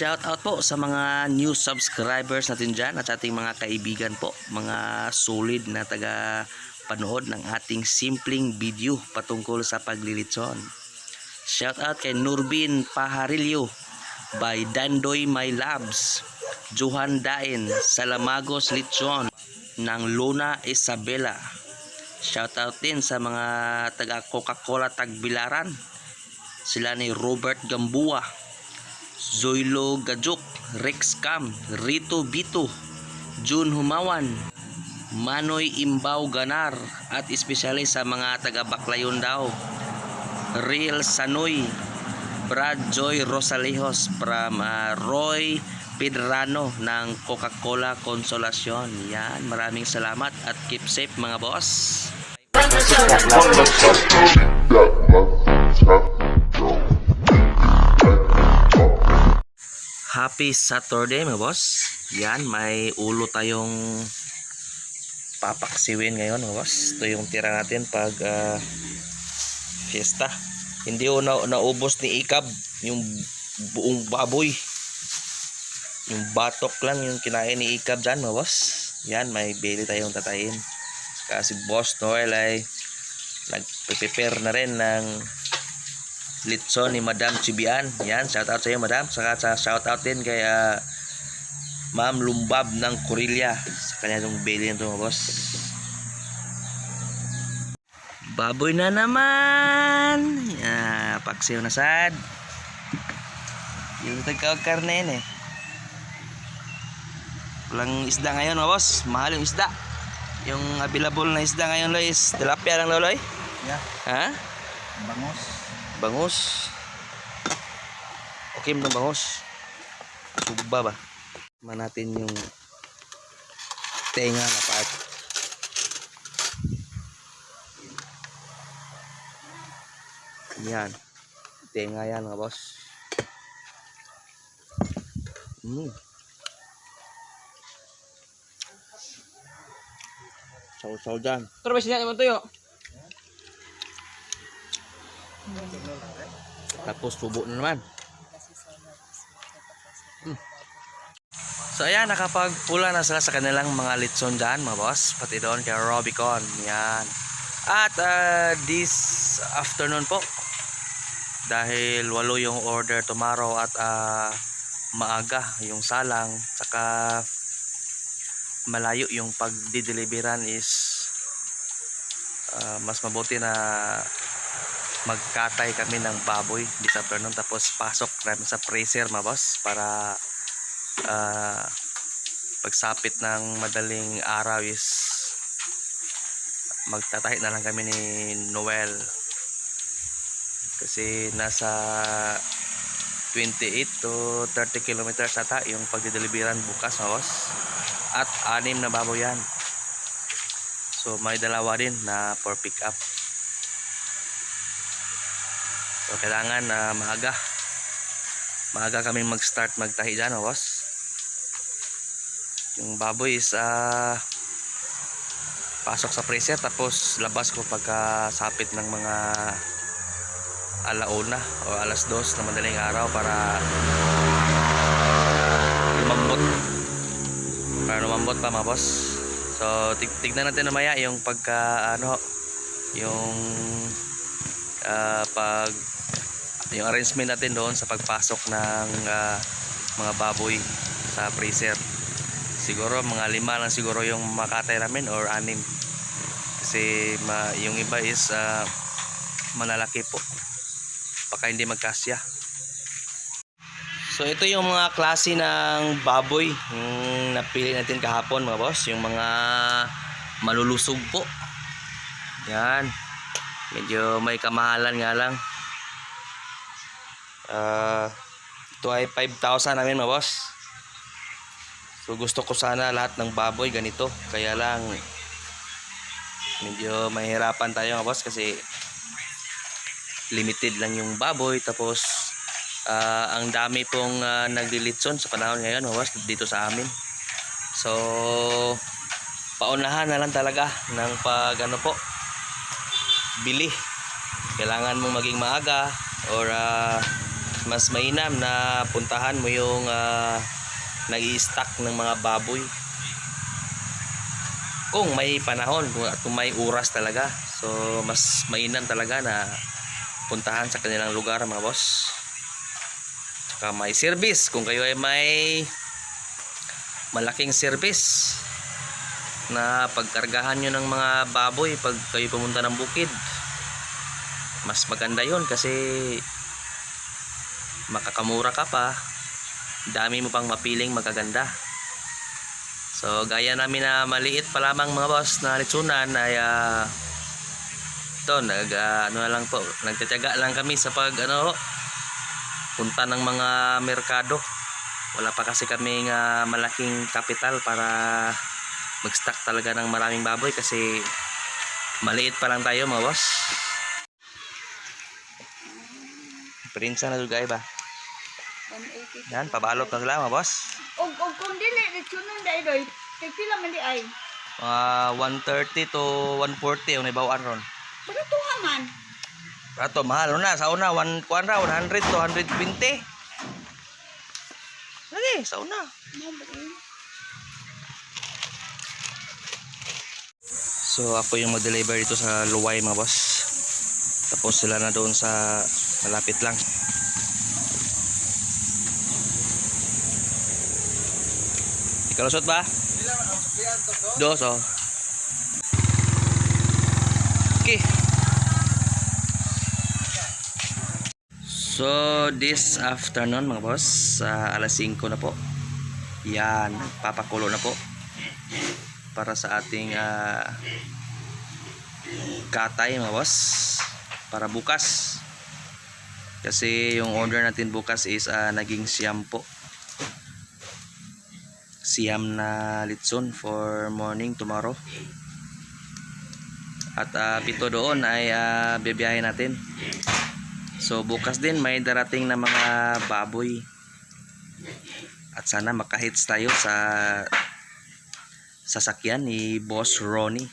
Shout out po sa mga new subscribers natin dyan at ating mga kaibigan po, mga solid na taga panood ng ating simpleng video patungkol sa paglilitson. Shout out kay Nurbin Paharilyo by Dandoy My Labs, Johan Daen, Salamagos Litson ng Luna Isabela. Shout out din sa mga taga Coca-Cola Tagbilaran. Sila ni Robert Gambua, Zoilo Gajuk, Rex Cam, Rito Bito, Jun Humawan, Manoy Imbaw Ganar at espesyally sa mga taga Baklayon daw. Real Sanoy, Brad Joy Rosalejos from ah, Roy Pedrano ng Coca-Cola Consolacion. Yan, maraming salamat at keep safe mga boss. Happy Saturday mga boss. Yan, may ulo tayong papaksiwin ngayon mga boss. Ito yung tira natin pag ah, fiesta. Hindi ko na, naubos ni Ikab yung buong baboy. Yung batok lang yung kinain ni Ikab dyan mga boss. Yan, may bili tayong tatayin. Kasi Boss Noel ay nag-prepare na rin ng litson ni Madam Chibian. Yan, shout out sa iyo Madam. Saka sa shout out din kay ah, Ma'am Lumbab ng Corillia. Sa kanya itong bili nito mga boss. Baboy na naman. Yeah, paksiw na sad. Yung tagkawag karne yun eh. Walang isda ngayon mga boss. Mahal yung isda. Yung available na isda ngayon Loy is tilapia lang Loy. Yeah, Ha? bangos. Bangus. Okay ng bangus. Sugba ba? Man natin yung tenga na part. Yan. Tenga yan mga boss. Mm. Saw-saw dyan. Pero ba siya naman tuyo? Tapos tubo na naman. Hmm. So ayan, nakapagpula na sila sa kanilang mga litson dyan mga boss. Pati doon kay Robicon. Yan. At ah, this afternoon po, dahil walo yung order tomorrow at ah, maaga yung salang, saka malayo yung pagdideliveran is ah, mas mabuti na magkatay kami ng baboy this afternoon tapos pasok namin sa freezer mga boss para ah, pagsapit ng madaling araw is magtatahi na lang kami ni Noel. Kasi nasa 28 to 30 kilometers ata yung pagdideliveran bukas mga boss. At anim na baboy yan. So may dalawa din na for pick up So kailangan na maaga. Maaga kami mag-start magtahi dyan, oh, boss. Yung baboy is ah, pasok sa freezer tapos labas ko pagka sapit ng mga alauna o alas dos na madaling araw para lumambot para lumambot pa mga boss so tig tignan natin namaya yung pagka ano yung ah, pag yung arrangement natin doon sa pagpasok ng ah, mga baboy sa freezer. Siguro mga lima lang siguro yung makatay namin or anim. Kasi ma, yung iba is ah, malalaki po. Baka hindi magkasya. So ito yung mga klase ng baboy yung napili natin kahapon mga boss. Yung mga malulusog po. Yan. Medyo may kamahalan nga lang Ah, ito ay 5,000 namin mga boss. So gusto ko sana lahat ng baboy ganito. Kaya lang medyo mahirapan tayo mga boss kasi limited lang yung baboy tapos ah, ang dami pong uh, naglilitson sa panahon ngayon mga boss dito sa amin. So paunahan na lang talaga ng pag ano po bili. Kailangan mong maging maaga or ah, mas mainam na puntahan mo yung uh, nag-i-stock ng mga baboy. Kung may panahon at kung may oras talaga. So mas mainam talaga na puntahan sa kanilang lugar mga boss. Saka may service. Kung kayo ay may malaking service na pagkargahan nyo ng mga baboy pag kayo pumunta ng bukid mas maganda yon kasi makakamura ka pa. Dami mo pang mapiling magaganda. So gaya namin na maliit pa lamang mga boss na litsunan ay uh, ito nag ah, ano na lang po nagtataga lang kami sa pag ano punta ng mga merkado. Wala pa kasi kami nga malaking kapital para mag-stock talaga ng maraming baboy kasi maliit pa lang tayo mga boss. Prinsa na dugay ba? 180. Yan, pabalot na sila mga boss. Og og kung dili litsunon dai doy. Kay pila man di ay. Mga 130 to 140 ang nabawaan ron. Pero tuha man. Rato, mahal na. Sa una, 1, kuan ra, 100 to 120. Lagi, sa una. So, ako yung mag-deliver dito sa Luway mga boss. Tapos sila na doon sa malapit lang. Ikalusot ba? Dos, oh. Okay. So, this afternoon mga boss, sa alas 5 na po. Yan, papakulo na po para sa ating ah, katay mga boss para bukas kasi yung order natin bukas is ah, naging siyam po siyam na litson for morning tomorrow. At ah, pito doon ay uh, bibiyahin natin. So bukas din may darating na mga baboy. At sana makahits tayo sa sasakyan ni Boss Ronnie.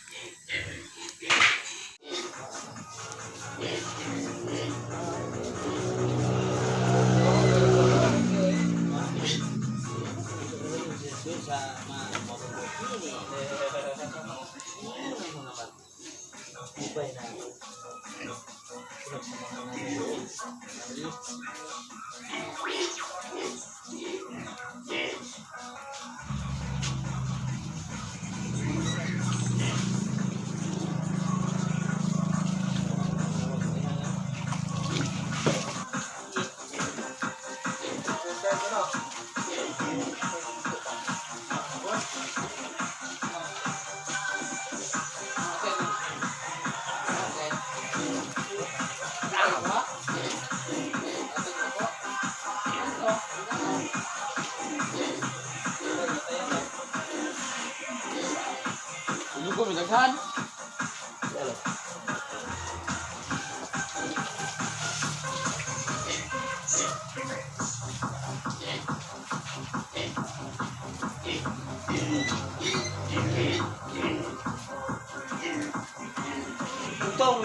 Utong,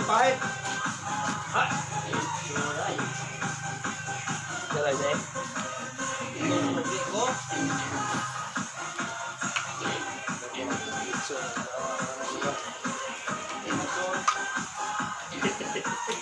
pahit. Ah. Dalay sa'yo. Dalay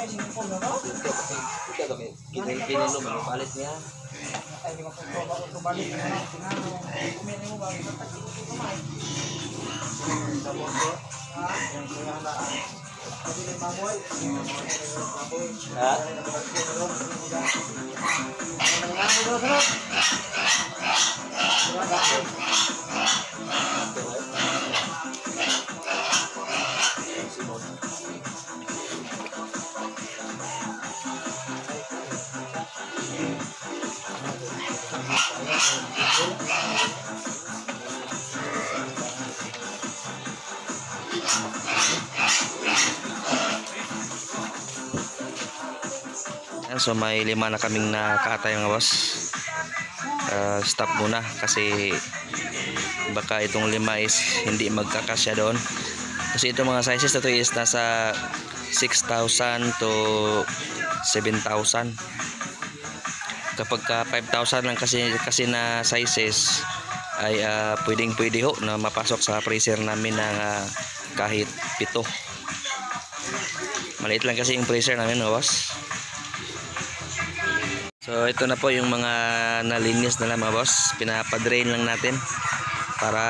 mo natin yung mga singko na no? Pinilo mo palit niya. Ay, di mapagpro ba ito balik na natin. Kumini mo ba? Ba't hindi ko may? Sa bondo. Ha? Yung kuya na. Pwede rin maboy. Maboy. Ha? Ano nga mo doon, sarap? Sarap, bakit? Yan, so may lima na kaming nakatay mga boss. Ah, stop muna kasi baka itong lima is hindi magkakasya doon. Kasi itong mga sizes na to is nasa 6,000 to 7,000. Kapag ka 5,000 lang kasi kasi na sizes ay ah, pwedeng pwede ho na mapasok sa freezer namin ng ah, kahit pito. Maliit lang kasi yung freezer namin, boss. So ito na po yung mga nalinis na lang mga boss. Pinapadrain lang natin para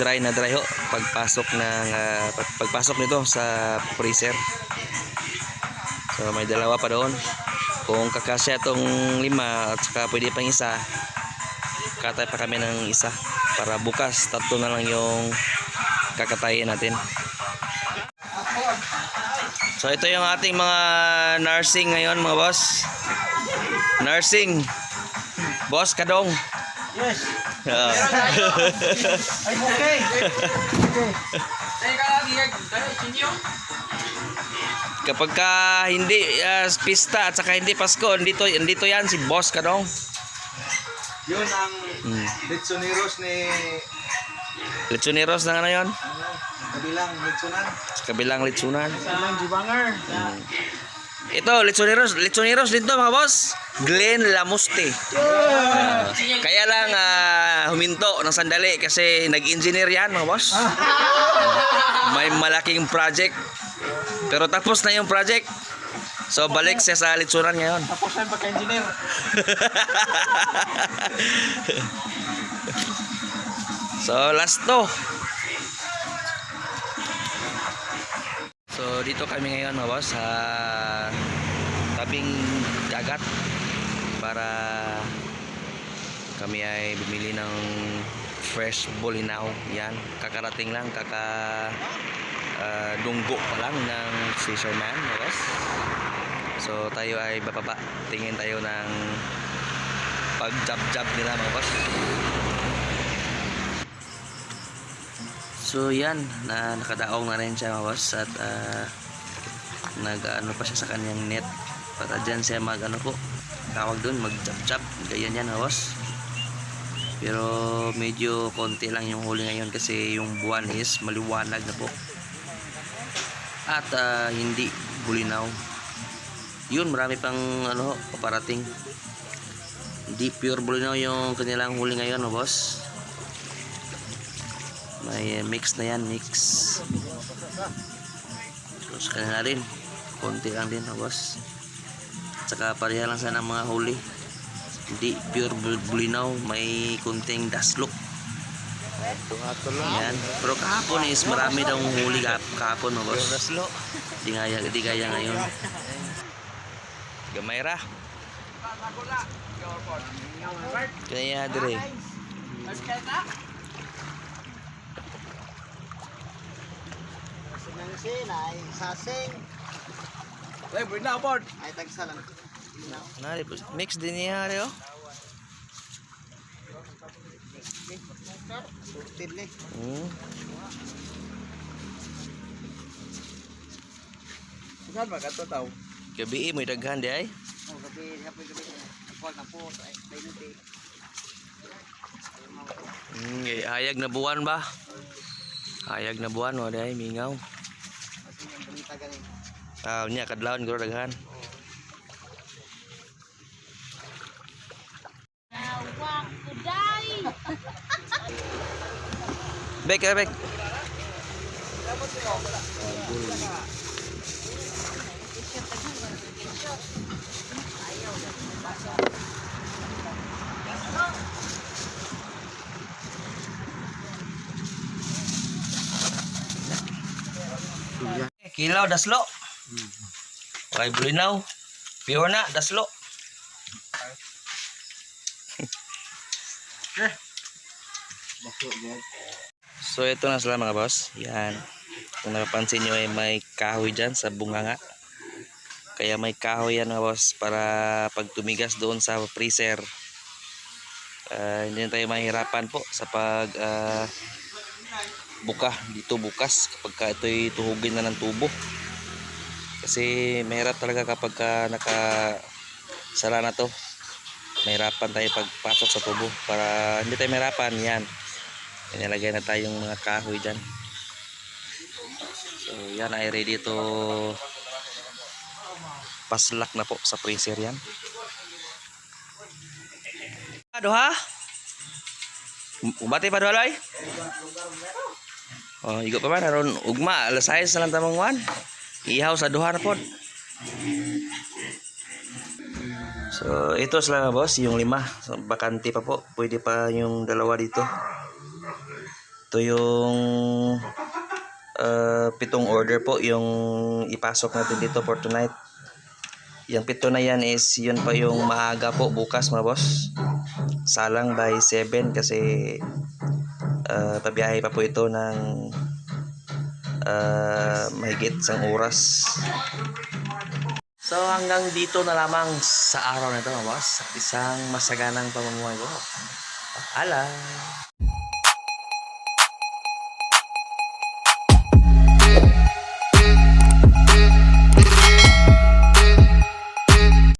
dry na dry ho pagpasok ng pag- pagpasok nito sa freezer. So may dalawa pa doon. Kung kakasya itong lima at saka pwede pang isa, katay pa kami ng isa para bukas tatlo na lang yung kakatayin natin. So ito yung ating mga nursing ngayon mga boss. Nursing. Boss Kadong. Yes. Ah. Ay, okay. Kapag ka hindi ah, pista at saka hindi Pasko, dito dito yan si Boss Kadong. Yun ang Hmm. Litsoneros ni Lechoneros na ano yun? ano, kabilang Litsonan. Sa kabilang litsunan. Salang Jibanger. Ito, Lechoneros. Lechoneros din to mga boss. Glenn Lamuste. Ah, kaya lang ah, huminto ng sandali kasi nag-engineer yan mga boss. May malaking project. Pero tapos na yung project. So balik siya sa litsunan ngayon. Tapos na yung pagka-engineer. So last to. So dito kami ngayon mga boss sa tabing dagat para kami ay bumili ng fresh bolinaw. Yan, kakarating lang, kaka ah, dunggo pa lang ng fisherman, boss. So tayo ay bababa, tingin tayo ng pag-jab-jab nila mga boss. So yan, na nakadaong na rin siya mga boss at ah, nag ano pa siya sa kanyang net. Para dyan siya mag ano po tawag doon mag chop chop ganyan yan mga boss. Pero medyo konti lang yung huli ngayon kasi yung buwan is maliwanag na po at ah, hindi bulinaw. Yun marami pang ano paparating. Hindi pure bulinaw yung kanilang huli ngayon mga boss. May eh, mix na yan mix. So, sa kanila rin. Konti lang din oh, boss. Saka pareha lang sana mga huli. Hindi pure bul- bulinaw. May kunting daslok yan pero kahapon is marami daw huli kah- kahapon oh, boss di gaya, di gaya ngayon gamay ra kaya dire Sinangsin ay sasing. Ay, bring na board. Ay tagsa lang. Nari, mix din niya rin oh Sorted ni. Hmm. Saan ba kato tao? Gabi mo daghan di ay. Oh, gabi, gabi, gabi. Apol na po. Ay, ay, nanti. Hmm, eh, hayag na buwan ba? Hayag na buwan di ay mingaw. Ah, niya kadlawon guro daghan. Bek, eh, bek. Kilaw, daslo. Okay, bulinaw. Pure na, daslo. So ito na sila mga boss. Yan. Kung napapansin nyo ay may kahoy dyan sa bunganga. Kaya may kahoy yan mga boss para pag tumigas doon sa freezer. ah, hindi tayo mahirapan po sa pag ah, buka dito bukas kapag ka ito'y tuhugin na ng tubo. Kasi mahirap talaga kapag ka naka sara na to. Mahirapan tayo pagpasok sa tubo para hindi tayo mahirapan yan. Inilagay na tayong mga kahoy dyan. So yan ay ready to paslak na po sa freezer yan. Duha? Umati pa duha loy? Oh, igo pa man aron ugma alas 6 na lang tamang wan. Ihaw sa duha na pod. So, ito sila boss, yung lima. So, bakante pa po. Pwede pa yung dalawa dito. Ito yung uh, pitong order po, yung ipasok natin dito for tonight. Yung pito na yan is, yun pa yung maaga po bukas mga boss. Salang by 7 kasi uh, pabiyahe pa po ito ng uh, mahigit isang oras. So hanggang dito na lamang sa araw na ito mga boss. Isang masaganang pamumuhay ko. Paalam!